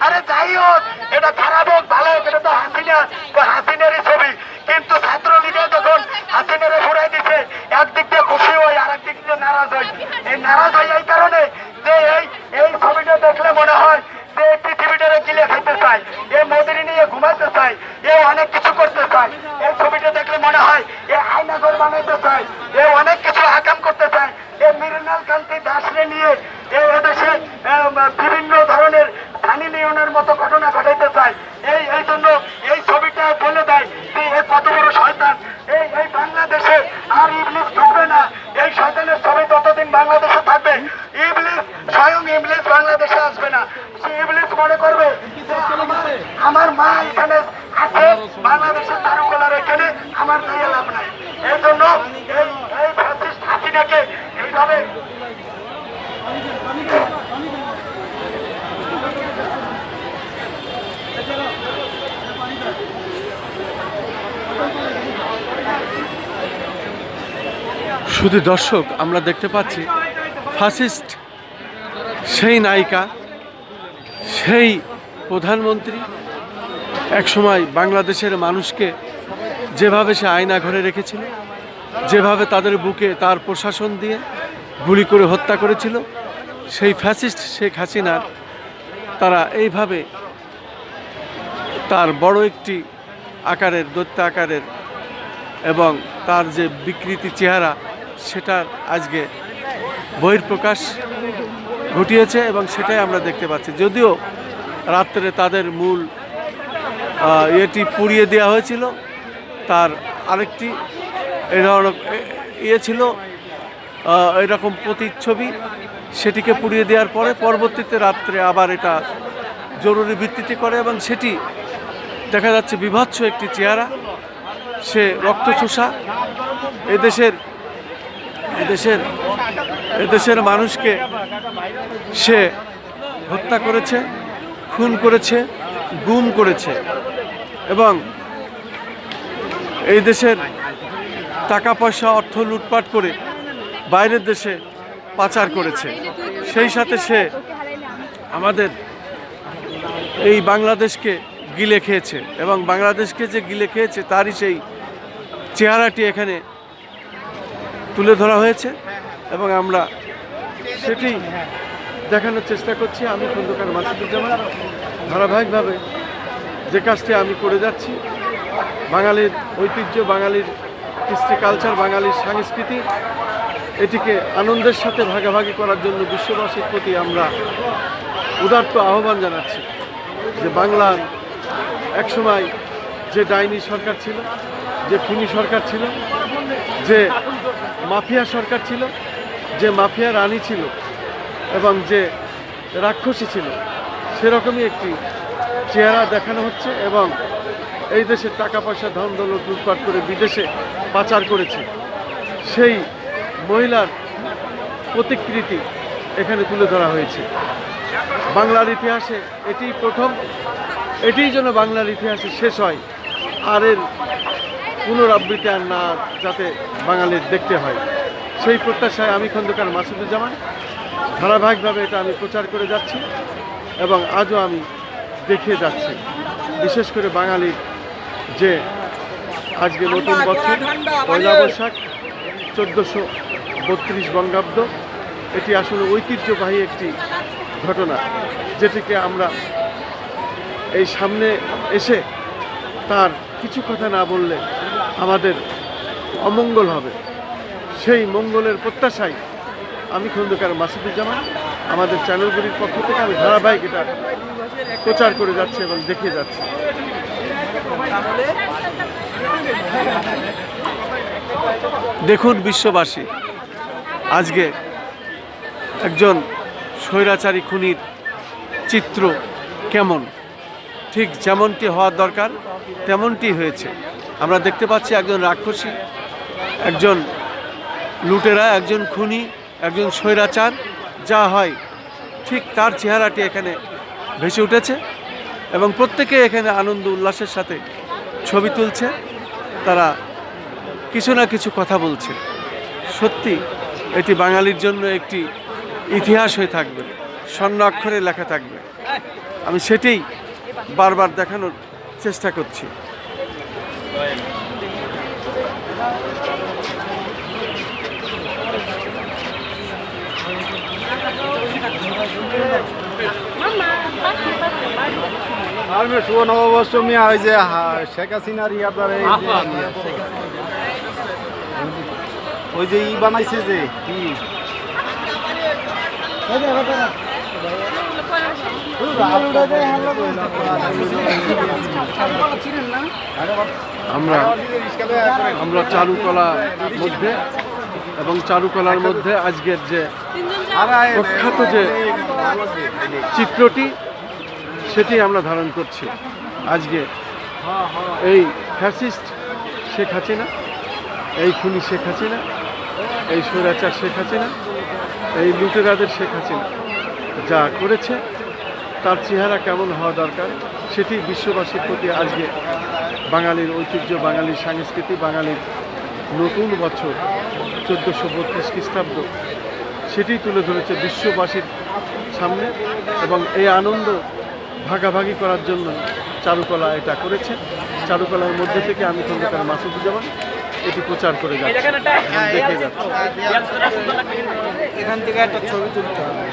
আরে যাই হোক, এটা খারাপ হোক, ভালো হোক, এটা তো হাসিনা হাসিনারই ছবি। কিন্তু ছাত্রলীগে যখন হাসিনারে ফুরাই দিছে, একদিক দিয়ে খুশি হই আর একদিক দিয়ে নারাজ হই। এই নারাজ হই এই কারণে যে এই এই ছবিটা দেখলে মনে হয় যে এই পৃথিবীটারে গিলে খেতে চায়, এ মোদিনী নিয়ে ঘুমাতে চায়, এ অনেক কিছু করতে চায়। এই ছবিটা দেখলে মনে হয় এ আয়নাঘর বানাইতে চায়, এ অনেক কিছু আকাম করতে চায়। এ মৃণাল কান্তি দাসরে নিয়ে এ এদেশে আহ, বিভিন্ন ধরনের ধানি নিয়নের মতো ঘটনা ঘটাইতে চায় এই এই জন্য এই ছবিটা বলে দেয় যে এ কত বড় শয়তান এই এই বাংলাদেশে আর ইবলিস ঢুকবে না এই শয়তানের ছবি যতদিন বাংলাদেশে থাকবে ইবলিস স্বয়ং ইবলিস বাংলাদেশে আসবে না সে ইবলিস মনে করবে যে আমার- আমার মা এখানে আছে বাংলাদেশের তারকলার এখানে আমার লাভ নাই। জন্য হাসিনাকে এইভাবে শুধু দর্শক, আমরা দেখতে পাচ্ছি ফাসিস্ট সেই নায়িকা, সেই প্রধানমন্ত্রী, একসময় বাংলাদেশের মানুষকে যেভাবে সে আয়না ঘরে রেখেছিল, যেভাবে তাদের বুকে তার প্রশাসন দিয়ে গুলি করে হত্যা করেছিল, সেই ফ্যাসিস্ট শেখ হাসিনার, তারা এইভাবে তার বড় একটি আকারের, দৈত্য আকারের এবং তার যে বিকৃতি চেহারা, সেটার আজকে বহির্প্রকাশ ঘটিয়েছে এবং সেটাই আমরা দেখতে পাচ্ছি। যদিও রাত্রে তাদের মূল ইয়েটি পুড়িয়ে দেওয়া হয়েছিল তার আরেকটি, এই ধরনের ইয়ে ছিল এরকম প্রতিচ্ছবি সেটিকে পুড়িয়ে দেওয়ার পরে পরবর্তীতে রাত্রে আবার এটা জরুরি ভিত্তিতে করে এবং সেটি দেখা যাচ্ছে বিভৎস একটি চেহারা। সে রক্তচোষা। এদেশের এদেশের এদেশের মানুষকে সে হত্যা করেছে, খুন করেছে, গুম করেছে এবং এই দেশের টাকা পয়সা, অর্থ লুটপাট করে বাইরের দেশে পাচার করেছে। সেই সাথে সে আমাদের এই বাংলাদেশকে গিলে খেয়েছে এবং বাংলাদেশকে যে গিলে খেয়েছে তারই সেই চেহারাটি এখানে তুলে ধরা হয়েছে এবং আমরা সেটি দেখানোর চেষ্টা করছি। আমি খন্দকার মাসুদুজ্জামান। ধারাবাহিকভাবে যে কাজটি আমি করে যাচ্ছি বাঙালির ঐতিহ্য, বাঙালির কৃষ্টি কালচার বাঙালির সংস্কৃতি, এটিকে আনন্দের সাথে ভাগাভাগি করার জন্য বিশ্ববাসীর প্রতি আমরা উদার্ত আহ্বান জানাচ্ছি যে বাংলার একসময় যে ডাইনি সরকার ছিল, যে খুনি সরকার ছিল, যে মাফিয়া সরকার ছিল, যে মাফিয়া রানী ছিল এবং যে রাক্ষসী ছিল, সেরকমই একটি চেহারা দেখানো হচ্ছে এবং এই দেশের টাকা পয়সা, ধন দৌলত লুটপাট করে বিদেশে পাচার করেছে। সেই মহিলার প্রতিকৃতি এখানে তুলে ধরা হয়েছে। বাংলার ইতিহাসে এটি প্রথম, এটিই যেন বাংলার ইতিহাসে শেষ হয়। আর এর পুনরাবৃত্তি আর না যাতে বাঙালির দেখতে হয়। সেই প্রত্যাশায় আমি খন্দকার মাসুদুজ্জামান। ধারাবাহিকভাবে এটা আমি প্রচার করে যাচ্ছি এবং আজও আমি দেখিয়ে যাচ্ছি। বিশেষ করে বাঙালির যে আজকে নতুন বছর পয়লা বৈশাখ চোদ্দোশো বত্রিশ বঙ্গাব্দ। এটি আসলে ঐতিহ্যবাহী একটি ঘটনা যেটিকে আমরা এই সামনে এসে তার কিছু কথা না বললে আমাদের অমঙ্গল হবে। সেই মঙ্গলের প্রত্যাশায় আমি খন্দকার মাসুদুজ্জামান আমাদের চ্যানেলগুলির পক্ষ থেকে আমি ধারাবাহিক এটা প্রচার করে যাচ্ছি এবং দেখিয়ে যাচ্ছি। দেখুন বিশ্ববাসী, আজকে একজন স্বৈরাচারী খুনির চিত্র কেমন? ঠিক যেমনটি হওয়ার দরকার, তেমনটি হয়েছে। আমরা দেখতে পাচ্ছি একজন রাক্ষসী, একজন লুটেরা, একজন খুনি, একজন স্বৈরাচার, যা হয় ঠিক তার চেহারাটি এখানে ভেসে উঠেছে এবং প্রত্যেকে এখানে আনন্দ উল্লাসের সাথে ছবি তুলছে, তারা কিছু না কিছু কথা বলছে। সত্যি, এটি বাঙালির জন্য একটি ইতিহাস হয়ে থাকবে, স্বর্ণ অক্ষরে লেখা থাকবে। আমি সেটাই বারবার দেখানোর চেষ্টা করছি। শুভ নববর্ষ মিয়া ওই যে হা- শেখ হাসিনার আপনার ওই যে ই বানাইছে যে কি আমরা আমরা চারুকলার মধ্যে এবং চারুকলার মধ্যে আজকের যে প্রখ্যাত যে চিত্রটি সেটি আমরা ধারণ করছি। আজকে এই ফ্যাসিস্ট শেখ হাসিনা, এই খুনি শেখ হাসিনা, এই স্বৈরাচার শেখ হাসিনা, এই লুটেরাদের শেখ হাসিনা যা করেছে, তার চেহারা কেমন হওয়া দরকার সেটি বিশ্ববাসীর প্রতি আজকে বাঙালির ঐতিহ্য, বাঙালির সংস্কৃতি, বাঙালির নতুন বছর, চোদ্দোশো বত্রিশ খ্রিস্টাব্দ, সেটি তুলে ধরেছে বিশ্ববাসীর সামনে এবং এই আনন্দ ভাগাভাগি করার জন্য চারুকলা এটা করেছে। চারুকলার মধ্যে থেকে আমি খন্দকার মাসুদুজ্জামান এটি প্রচার করে যাচ্ছি। দেখে যাচ্ছি। এখান থেকে একটা ছবি তুলতে হবে।